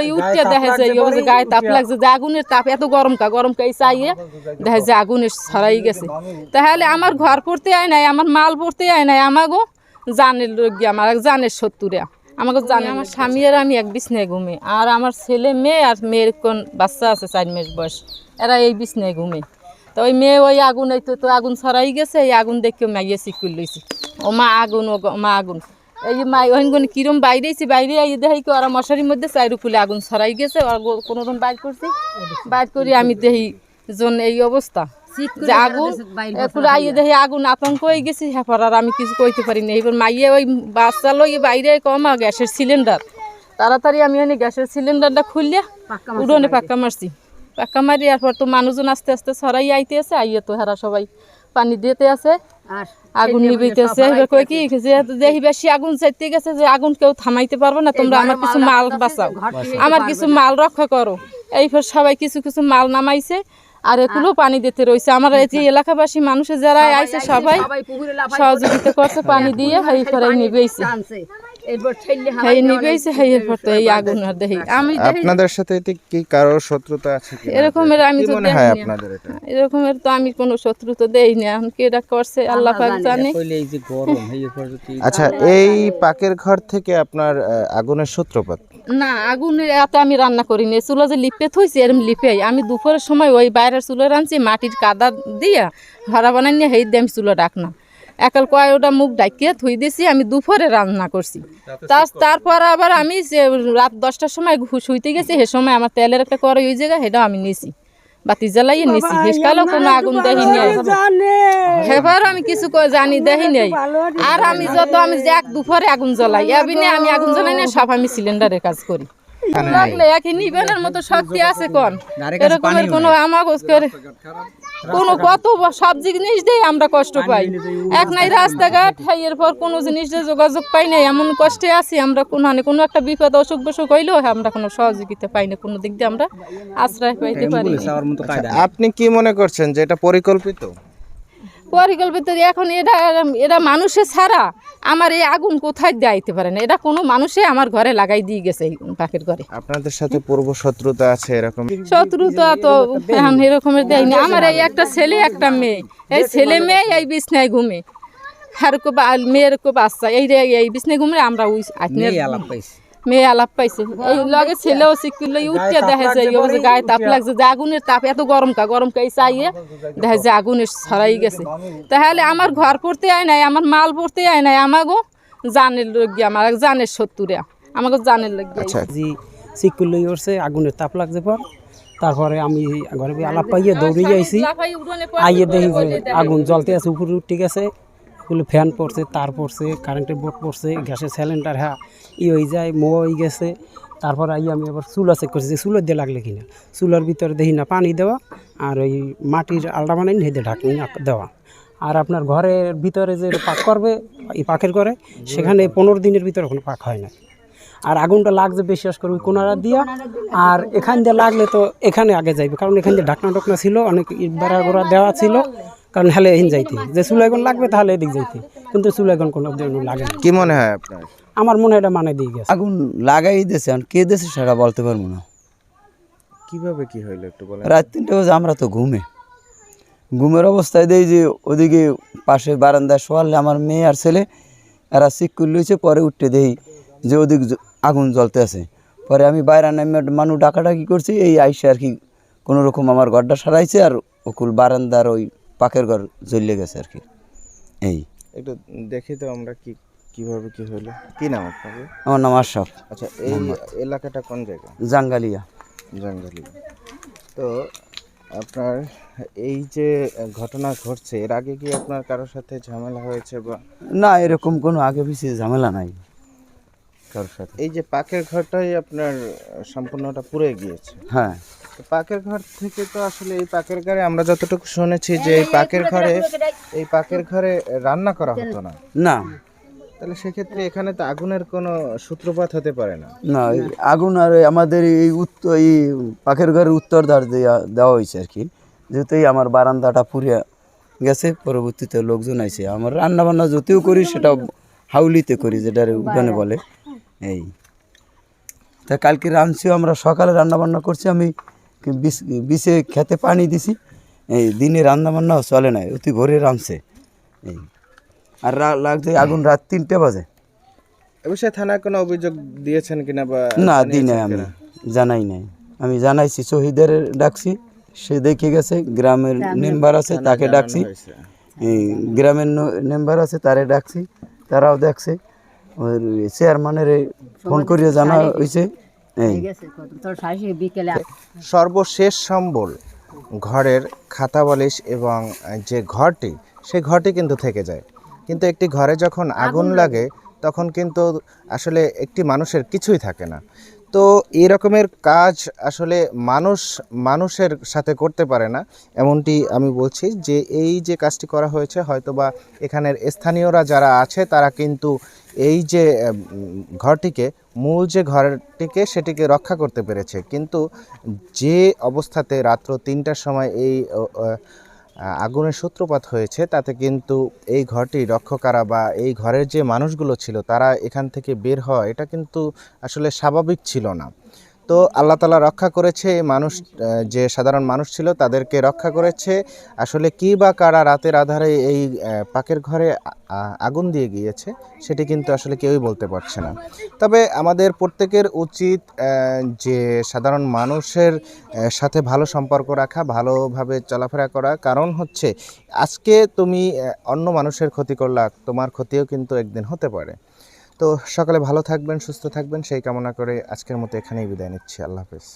লই উঠতে দেখা যায় যে গায়ে তাপ লাগছে যে আগুনের তাপ এত গরম কা গরম কা চাইয়ে দেখা যায় আগুনের ছড়াই গেছে। তাহলে আমার ঘর পড়তে আয় নাই আমার মাল পড়তে আয় নাই আমাগো জানের লোক আমার জানের শত্রুরা। আমাকে জানে আমার স্বামী আর আমি এক বিছনায় ঘুমে। আর আমার ছেলে মেয়ে আর মেয়ের কোন বাচ্চা আছে চার মাস বয়স এরা এই বিছনায় ঘুমে। তো ওই মেয়ে ওই আগুন এই তো আগুন ছড়াই গেছে এই আগুন দেখে মাইয়ে শিকুল লইছি। ও মা আগুন ও মা আগুন। এই যে মা ওই গুণ কিরম বাইরেছি বাইরে এই দেখি কি ওরা মশারির মধ্যে চাইরু ফুলে আগুন ছড়াই গেছে ওরা কোনো রকম বাইর করছি। বাইর করি আমি দেখি জন এই অবস্থা। যে আগুন আইয়ে দেখি আগুন আতঙ্ক হয়ে গেছি হ্যাঁ আর আমি কিছু কইতে পারি না। এবার মাইয়ে ওই বাচ্চা লই বাইরে কমা গ্যাসের সিলিন্ডার। তাড়াতাড়ি আমি ওই গ্যাসের সিলিন্ডারটা খুললে উড়োনে পাক্কা মারছি। পাক্কা মারি এরপর তো মানুষজন আস্তে আস্তে ছড়াই আইতে আছে আইয়ে তো হেরা সবাই পানি দিতে আছে আগুন নিবিতেছে কই কি যে দেখি বেশি আগুন চাইতে গেছে যে আগুন কেউ থামাইতে পারবে না তোমরা আমার কিছু মাল বাঁচাও। আমার কিছু মাল রক্ষা করো। এইবার সবাই কিছু কিছু মাল নামাইছে আর এগুলো পানি দিতে রয়েছে। আমার এই যে এলাকাবাসী মানুষের যারা আইছে সবাই সহযোগিতা করছে পানি দিয়ে এই করে নিবেইছে। এই নিবেইছে এই এরপর তো এই আগুন আর দেখি আমি দেখি আপনাদের সাথে কি কারোর শত্রুতা আছে এরকমের আমি তো দেখিনি। আপনাদের এটা? এরকমের তো আমি কোনো শত্রু দেই না। এখন কি এটা করছে? আল্লাহ পাক জানে। কইলে এই যে গরম এই উপর যদি আচ্ছা এই পাকের ঘর থেকে আপনার আগুনের সূত্রপাত? না আগুনের এত আমি রান্না করিনি। চুলো যে লিপে থইছি এরম লিপে আমি দুপুরের সময় ওই বাইরের চুলো রাঁধছি মাটির কাদা দিয়া ভাড়া বানাই নিয়ে হেই দিয়ে আমি চুলো ডাক না একাল কয় ওটা মুখ ডাকিয়ে থুই দিছি আমি দুপুরে রান্না করছি। তার তারপর আবার আমি যে রাত দশটার সময় শুইতে গেছি সে সময় আমার তেলের একটা করে ওই জায়গায় সেটাও আমি নিছি। বাতি জ্বালাইয়ে নিছি। হেসকালেও কোনো আগুন দেখি নেই সেবার আমি কিছু জানি দেখি নেই আর আমি যত আমি যে এক দুপুরে আগুন জ্বলাই এবিনে আমি আগুন জ্বালাই না সব আমি সিলিন্ডারের কাজ করি। লাগলে একই নিবেনের মতো শক্তি আছে কোন? এরকমের কোনো আমার করে কোনো কত সব জিনিস দিয়ে আমরা কষ্ট পাই। এক নাই রাস্তাঘাট এরপর কোনো জিনিস দিয়ে যোগাযোগ পাই নাই এমন কষ্টে আছি আমরা কোনো মানে কোনো একটা বিপদ অসুখ বসুখ হইলেও আমরা কোনো সহযোগিতা পাই না কোনো দিক দিয়ে আমরা আশ্রয় পাইতে পারি না। কায়দা আপনি কি মনে করছেন যে এটা পরিকল্পিত? পরিকল্পিত এখন এটা এটা মানুষের ছাড়া আমার এই আগুন কোথায় দেখাইতে পারে না? এটা কোনো মানুষে আমার ঘরে লাগাই দিয়ে গেছে এই পাখির ঘরে। আপনাদের সাথে পূর্ব শত্রুতা আছে এরকম? শত্রুতা তো এখন এরকমের দেয়নি আমার এই একটা ছেলে একটা মেয়ে। এই ছেলে মেয়ে এই বিছনায় ঘুমে। আর কো বা- মেয়ের কো বাচ্চা। এই রে এই বিছনায় ঘুমে আমরা ওই আলাপ পাইছি। মেয়ে আলাপ পাইছে। এই লগে ছেলেও শিখিল উঠতে দেখা যায় গায়ে তাপ লাগছে যে আগুনের তাপ এত গরম কা গরম কা চাইয়ে দেখা যায় আগুনের ছড়াই গেছে। তাহলে আমার ঘর পড়তে আয় নাই আমার মাল পড়তে আয় নাই আমাগো জানের লোক আমার জানের শত্রুরা আমাকে জানের লোক আচ্ছা। জি সিকুল লই উঠছে আগুনের তাপ লাগছে পর। তারপরে আমি ঘরে আলাপ পাইয়ে দৌড়ে যাইছি আইয়ে দেখি আগুন জ্বলতে আছে উপরে উঠে গেছে। ওগুলো ফ্যান পড়ছে, তার পড়ছে, কারেন্টের বোর্ড পড়ছে, গ্যাসের সিলিন্ডার হ্যাঁ ই হয়ে যায় মো হয়ে গেছে। তারপর আই আমি আবার চুলা চেক করছি যে চুলোর দিয়ে লাগলে কিনা। চুলার ভিতরে দেখি না, পানি দেওয়া আর ওই মাটির আলটা বানাই হেঁটে ঢাকনি দেওয়া। আর আপনার ঘরের ভিতরে যে পাক করবে, এই পাকের করে সেখানে পনেরো দিনের ভিতরে কোনো পাক হয় না। আর আগুনটা লাগছে বিশ্বাস করে ওই কোনারা দিয়া। আর এখান দিয়ে লাগলে তো এখানে আগে যাইবে, কারণ এখান দিয়ে ঢাকনা ঢাকনা ছিল, অনেক বেড়া গোড়া দেওয়া ছিল। কারণ হেলে এখান যাইতে। যে চুলাইগন লাগবে তাহলে এদিক যাইতে। কিন্তু চুলাইগন কোনো লাগে না। কি মনে হয় আপনার? আমার মনে হয় এটা মানে দিয়ে গেছে। আগুন লাগাই দিয়েছে আর কে দিয়েছে সেটা বলতে পারব না। কীভাবে কি হইল একটু বলেন? রাত তিনটে বাজে আমরা তো ঘুমে। ঘুমের অবস্থায় দেই যে ওদিকে পাশে বারান্দায় শোয়ালে আমার মেয়ে আর ছেলে এরা সিকুল লইছে পরে উঠতে দেই যে ওদিক জ- আগুন জ্বলতে আছে। পরে আমি বাইরে নামে মানুষ ডাকাডাকি করছি এই আইসে আর কি কোনো রকম আমার ঘরটা সারাইছে আর ওকুল বারান্দার ওই পাকের ঘর জ্বলে গেছে আর কি। এই। একটু দেখি তো আমরা কি কীভাবে কি হইল কি নাম আপনাকে আমার নাম আশরাফ। আচ্ছা এই এলাকাটা কোন জায়গা? জাঙ্গালিয়া। জাঙ্গালিয়া। তো আপনার এই যে ঘটনা ঘটছে এর আগে কি আপনার কারোর সাথে ঝামেলা হয়েছে বা? না এরকম কোনো আগে পিছিয়ে ঝামেলা নাই। কারোর সাথে। এই যে পাকের ঘরটাই আপনার সম্পূর্ণটা পুড়ে গিয়েছে। হ্যাঁ। পাকের ঘর থেকে তো আসলে এই পাকের ঘরে আমরা যতটুকু শুনেছি যে এই পাকের ঘরে এই পাকের ঘরে রান্না করা হতো না। না। তাহলে সেক্ষেত্রে এখানে তো আগুনের কোনো সূত্রপাত হতে পারে না। না আগুন আর আমাদের এই উত্তর এই পাখের ঘরের উত্তর ধার দেওয়া দেওয়া হয়েছে আর কি। যেহেতু এই আমার বারান্দাটা পুড়িয়া গেছে পরবর্তীতে লোকজন আইছে। আমার রান্না বান্না যতেও করি সেটা হাউলিতে করি যেটা উঠানে বলে। এই। তা কালকে রাঁধছিও আমরা সকালে রান্না বান্না করছি আমি বিষ- বিষে খেতে পানি দিছি। এই দিনে রান্না বান্নাও চলে না অতি ভোরে রাঁধছে। এই আর রা- লাগছে আগুন রাত তিনটে বাজে। এ বিষয়ে থানায় কোনো অভিযোগ দিয়েছেন কিনা বা না দিই নাই আমি জানাই নাই। আমি জানাইছি শহীদের ডাকছি সে দেখে গেছে গ্রামের মেম্বার আছে তাকে ডাকছি। এই গ্রামের মেম্বার আছে তারে ডাকছি তারাও দেখছে। ওই চেয়ারম্যানের ফোন করিয়ে জানা হয়েছে সর্বশেষ সম্বল ঘরের খাতা বালিশ এবং যে ঘরটি সেই ঘরটি কিন্তু থেকে যায়। কিন্তু একটি ঘরে যখন আগুন লাগে। তখন কিন্তু আসলে একটি মানুষের কিছুই থাকে না। তো এই রকমের কাজ আসলে মানুষ, মানুষের সাথে করতে পারে না। এমনটি আমি বলছি যে, এই যে কাজটি করা হয়েছে, হয়তোবা এখানের স্থানীয়রা যারা আছে, তারা কিন্তু এই যে ঘরটিকে, মূল যে ঘরটিকে, সেটিকে রক্ষা করতে পেরেছে। কিন্তু যে অবস্থাতে রাত্র তিনটার সময় এই আগুনের সূত্রপাত হয়েছে, তাতে কিন্তু এই ঘরটি রক্ষকারা বা এই ঘরের যে মানুষগুলো ছিল, তারা এখান থেকে বের হওয়া, এটা কিন্তু আসলে স্বাভাবিক ছিল না। তো আল্লাহ তালা রক্ষা করেছে, এই মানুষ যে সাধারণ মানুষ ছিল তাদেরকে রক্ষা করেছে। আসলে কি বা কারা রাতের আধারে এই পাকের ঘরে আগুন দিয়ে গিয়েছে, সেটি কিন্তু আসলে কেউই বলতে পারছে না। তবে আমাদের প্রত্যেকের উচিত যে সাধারণ মানুষের সাথে ভালো সম্পর্ক রাখা, ভালোভাবে চলাফেরা করা। কারণ হচ্ছে, আজকে তুমি অন্য মানুষের ক্ষতি করলা, তোমার ক্ষতিও কিন্তু একদিন হতে পারে। তো সকালে ভালো থাকবেন, সুস্থ থাকবেন। সেই কামনা করে আজকের মতো এখানেই বিদায় নিচ্ছি। আল্লাহ হাফেজ।